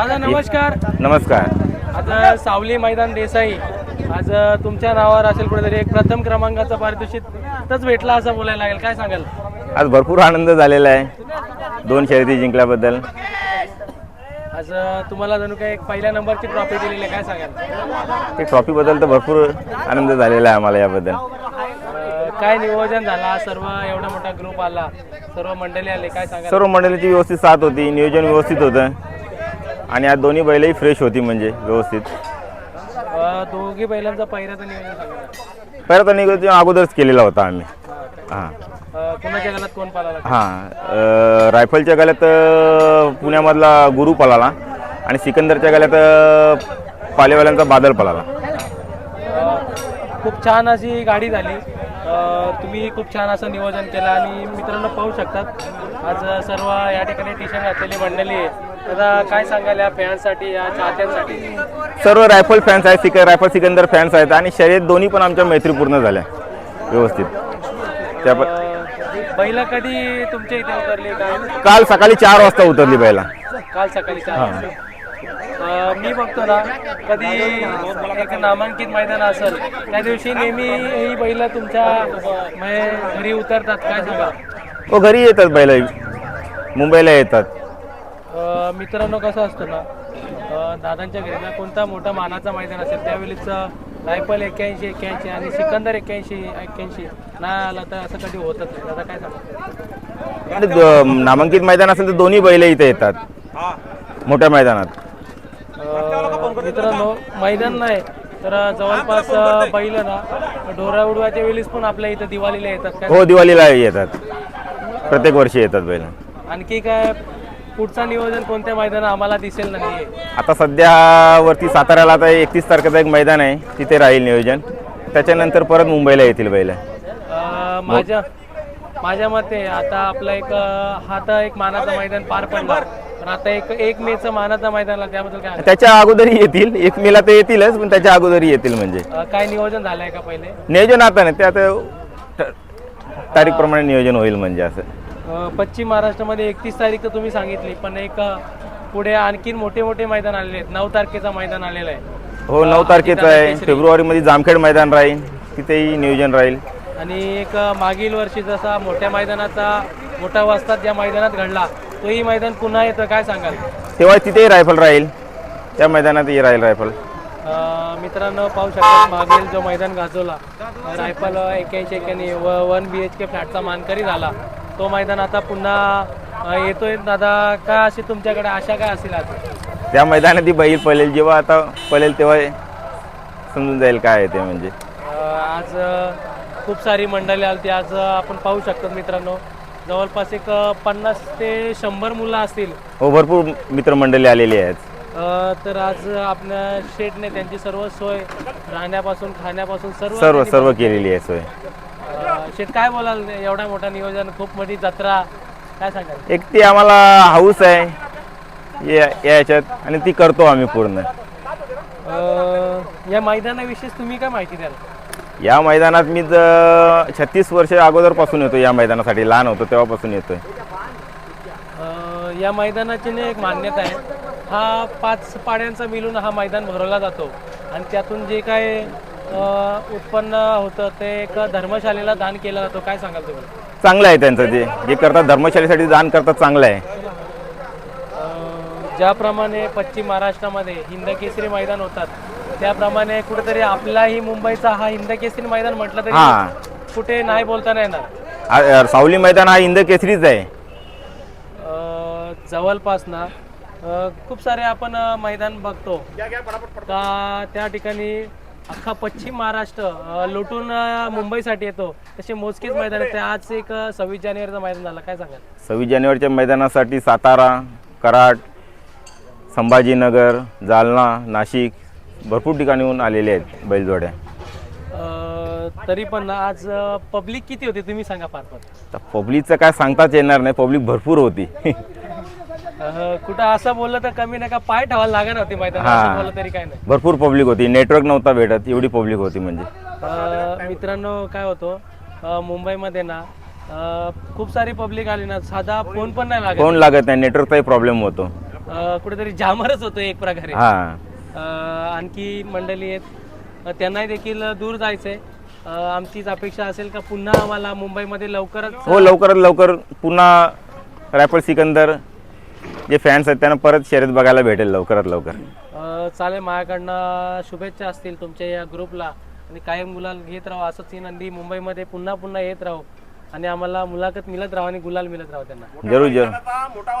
दादा नमस्कार. नमस्कार. आज सावली मैदान देसाई. आज तुमच्या नावावर असेल कुठेतरी एक प्रथम क्रमांकाचं पारितोषिक तच भेटला असं बोलायला लागेल. काय सांगाल? आज भरपूर आनंद झालेला आहे. दोन शर्यती जिंकल्याबद्दल. आज तुम्हाला जणू काही एक पहिल्या नंबरची ट्रॉफी दिलेली आहे काय सांगाल? ते ट्रॉफीबद्दल तर भरपूर आनंद झालेला आहे आम्हाला याबद्दल. अं, काय नियोजन झाला? सर्व एवढा मोठा ग्रुप आला. सर्व मंडळी आले. काय सांगाल? सर्व मंडळीची व्यवस्थित साथ होती. नियोजन व्यवस्थित होतं. आणि आज दोन्ही बैलही फ्रेश होती म्हणजे व्यवस्थित. अं, दोघी बैलांचा पहिल्याचं नियोजन सांगा अगोदरच केलेला होता आम्ही. हां अं, कुणाच्या घरात कोण पाला हां रायफलच्या गाल्यात अं, पुण्यामधला गुरु पळाला आणि सिकंदरच्या गाल्यात अं, पालेवाल्यांचा बादल पळाला. खूप छान अशी गाडी झाली. अ, तुम्ही खूप छान असं नियोजन केलं आणि मित्रांनो पाहू शकतात. आज सर्व या ठिकाणी टी शर्ट घातलेली मंडळी आहे आता काय सांगाल या फॅन्ससाठी या चाहत्यांसाठी? सर्व रायफल फॅन्स आहेत सिक रायफल सिकंदर फॅन्स आहेत आणि शर्यत दोन्ही पण आमच्या मैत्रीपूर्ण झाल्या व्यवस्थित. त्या प- अ, बैलं कधी तुमच्या इथे उतरली? काय? काल सकाळी चार वाजता उतरली बैला. काल सकाळी चार वाजता. अ, मी बघतो ना कधी एक नामांकित मैदान असेल त्या दिवशी नेहमी ही बैल तुमच्या म्हणजे घरी उतरतात काय सांगा हो घरी येतात बैला मुंबईला येतात. अ, मित्रांनो कसं असतं ना अ, दादांच्या घरी ना कोणता मोठा मानाचा मैदान असेल त्यावेळेस रायफल एक्क्याऐंशी एक्क्याऐंशी आणि सिकंदर एक्क्याऐंशी एक्क्याऐंशी नाही आला तर असं कधी होतच नाही. दादा काय सांगा आणि द- नामांकित मैदान असेल तर दोन्ही बैल इथे येतात. मोठ्या मैदानात. मित्रांनो मैदान नाही तर जवळपास अ, बैल ना ढोरा उडवायच्या वेळेस पण आपल्या इथं दिवाळीला येतात काय हो दिवाळीला येतात. प्रत्येक वर्षी येतात बैल. आणखी काय पुढचा नियोजन कोणत्या मैदान आम्हाला दिसेल नाही आता सध्या वरती साताऱ्याला आता एकतीस तारखेचं एक मैदान आहे तिथे राहील नियोजन. त्याच्यानंतर परत मुंबईला येतील बैल. अ, माझ्या माझ्या मते आता आपला एक अ, हा तर एक मानाचं मैदान पार पडला पण आता एक एक मेचं मानाचं मैदान आलं त्याबद्दल काय त्याच्या अगोदरही येतील. एक मेला ते येतीलच पण त्याच्या अगोदरही येतील म्हणजे. अ, काय नियोजन झालंय का पहिले? नियोजन आता नाही ते आता तारीखप्रमाणे नियोजन होईल म्हणजे असं. पश्चिम महाराष्ट्रामध्ये एकतीस तारीख तर तुम्ही सांगितली पण एक पुढे आणखीन मोठे मोठे मैदान आलेले आहेत. नऊ तारखेचं मैदान आलेलं आहे. हो नऊ तारखेचं आहे. फेब्रुवारीमध्ये जामखेड मैदान राहील. तिथेही नियोजन राहील. आणि एक मागील वर्षी जसा मोठ्या मैदानाचा मोठा वस्तात ज्या मैदानात घडला तोही मैदान पुन्हा येतं काय सांगाल? तेव्हा तिथेही रायफल राहील. त्या मैदानातही राहील रायफल. मित्रांनो पाहू शकता मागील जो मैदान गाजवला रायफल एक्क्याऐंशी एक्क्याण्णव व वन बी एच के फ्लॅटचा मानकरी झाला. तो मैदान आता पुन्हा येतोय. दादा काय अशी तुमच्याकडे आशा काय असेल आज? त्या मैदानात ती बैल पळेल. जेव्हा आता पळेल तेव्हा समजून जाईल काय ते म्हणजे. आज खूप सारी मंडळी आली आज आपण पाहू शकतो मित्रांनो. जवळपास एक पन्नास ते शंभर मुलं असतील. हो भरपूर मित्रमंडळी आलेली आहेत. तर आज आपल्या शेटने त्यांची सर्व सोय राहण्यापासून खाण्यापासून सर्व सर्व सर्व केलेली आहे सोय. शेट काय बोलाल एवढा मोठा नियोजन खूप मोठी जत्रा काय सांगाल? एक ती आम्हाला हाऊस आहे. या या याच्यात. आणि ती करतो आम्ही पूर्ण. अ, या मैदानाविषयी तुम्ही काय माहिती द्याल? या मैदानात मी छत्तीस वर्ष अगोदरपासून येतो या मैदानासाठी. लहान होतो तेव्हापासून येतोय. अ, या मैदानाची ना एक मान्यता आहे. हा पाच पाड्यांचा मिळून हा मैदान भरवला जातो. आणि त्यातून जे काय उत्पन्न होतं ते एक धर्मशालेला दान केलं जातो. काय सांगाल तुम्ही? चांगलं आहे त्यांचं जे. जे करतात धर्मशाळेसाठी दान करतात चांगलं आहे. अ, ज्याप्रमाणे पश्चिम महाराष्ट्रामध्ये हिंदकेसरी मैदान होतात त्याप्रमाणे कुठेतरी आपलाही मुंबईचा हा हिंदकेसरी मैदान म्हटलं तरी हां. कुठे नाही बोलता नाही येणार आ- सावली मैदान हा इंद केसरीच आहे. अ, जवळपास ना अ, खूप सारे आपण अ, मैदान बघतो. का त्या ठिकाणी अख्खा पश्चिम महाराष्ट्र लुटून मुंबईसाठी येतो. तसे मोजकेच मैदान आहेत. आज एक सव्वीस जानेवारीचं मैदान झालं. काय सांगाल? सव्वीस जानेवारीच्या मैदानासाठी सातारा कराड संभाजीनगर जालना नाशिक भरपूर ठिकाणीहून आलेले आहेत बैलजोड्या. तरी पण आज पब्लिक किती होती? तुम्ही सांगा फार तर पब्लिकचं काय सांगताच येणार नाही. पब्लिक भरपूर होती. कुठं असं बोललं तर कमी नका पाय ठेवायला लागणार होती मैदान बोललं तरी काय नाही. भरपूर पब्लिक होती. नेटवर्क नव्हता भेटत एवढी पब्लिक होती म्हणजे. अ, मित्रांनो काय होतं? अ, मुंबईमध्ये ना अ, खूप सारी पब्लिक आली ना साधा फोन पण नाही लागत. फोन लागत नाही नेटवर्कचाही प्रॉब्लेम होतो. अं, कुठेतरी जामरच होतो एक प्रकारे. हा. अं, आणखी मंडळी आहेत. अं, त्यांनाही देखील दूर जायचंय. अं, आमचीच अपेक्षा असेल का पुन्हा आम्हाला मुंबईमध्ये लवकरच हो लवकरात लवकर पुन्हा रॅपल सिकंदर जे फॅन्स आहेत त्यांना परत शर्यत बघायला भेटेल लवकरात लवकर. अं, चालेल माझ्याकडनं शुभेच्छा असतील तुमच्या या ग्रुपला. आणि कायम गुलाल घेत राहू असंच ही नंदी मुंबईमध्ये पुन्हा पुन्हा येत राहू. आणि आम्हाला मुलाखत मिळत राहू आणि गुलाल मिळत राहू त्यांना. जरूर जरूर. मोठा